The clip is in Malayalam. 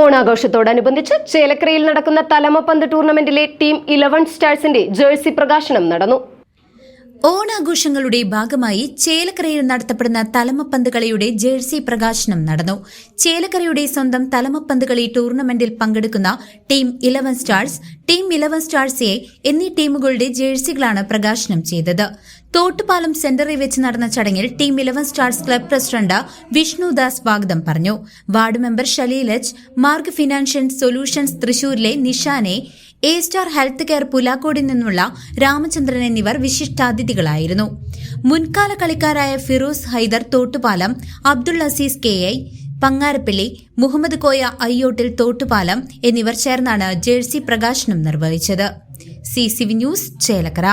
ഓണാഘോഷത്തോടനുബന്ധിച്ച് ചേലക്കരയിൽ നടക്കുന്ന തലമപ്പന്ത് ടൂർണമെന്റിലെ ടീം ഇലവൻ സ്റ്റാർസിന്റെ ജേഴ്സി പ്രകാശനം നടന്നു. ഓണാഘോഷങ്ങളുടെ ഭാഗമായി ചേലക്കരയിൽ നടത്തപ്പെടുന്ന തലമപ്പന്ത് കളിയുടെ ജേഴ്സി പ്രകാശനം നടന്നു. ചേലക്കരയുടെ സ്വന്തം തലമപ്പന്ത് കളി ടൂർണമെന്റിൽ പങ്കെടുക്കുന്ന team eleven stars team eleven stars A എന്നീ ടീമുകളുടെ ജേഴ്സികളാണ് പ്രകാശനം ചെയ്തത്. തോട്ടുപാലം സെന്ററിൽ വെച്ച് നടന്ന ചടങ്ങിൽ team eleven stars club president Vishnudas വാഗ്ദം പറഞ്ഞു. വാർഡ് മെമ്പർ ഷലീലജ് മാർഗ് ഫിനാൻഷ്യൽ സൊല്യൂഷൻസ് തൃശൂരിലെ നിഷാനെ എ സ്റ്റാർ ഹെൽത്ത് കെയർ പുലാക്കോടിൽ നിന്നുള്ള രാമചന്ദ്രൻ എന്നിവർ വിശിഷ്ടാതിഥികളായിരുന്നു. മുൻകാല കളിക്കാരായ ഫിറോസ് ഹൈദർ തോട്ടുപാലം അബ്ദുൾ അസീസ് കെ ഐ പങ്ങാരപ്പള്ളി മുഹമ്മദ് കോയ അയ്യോട്ടിൽ തോട്ടുപാലം എന്നിവർ ചേർന്നാണ് ജേഴ്സി പ്രകാശനം നിർവഹിച്ചത്. C C V news Chelakkara.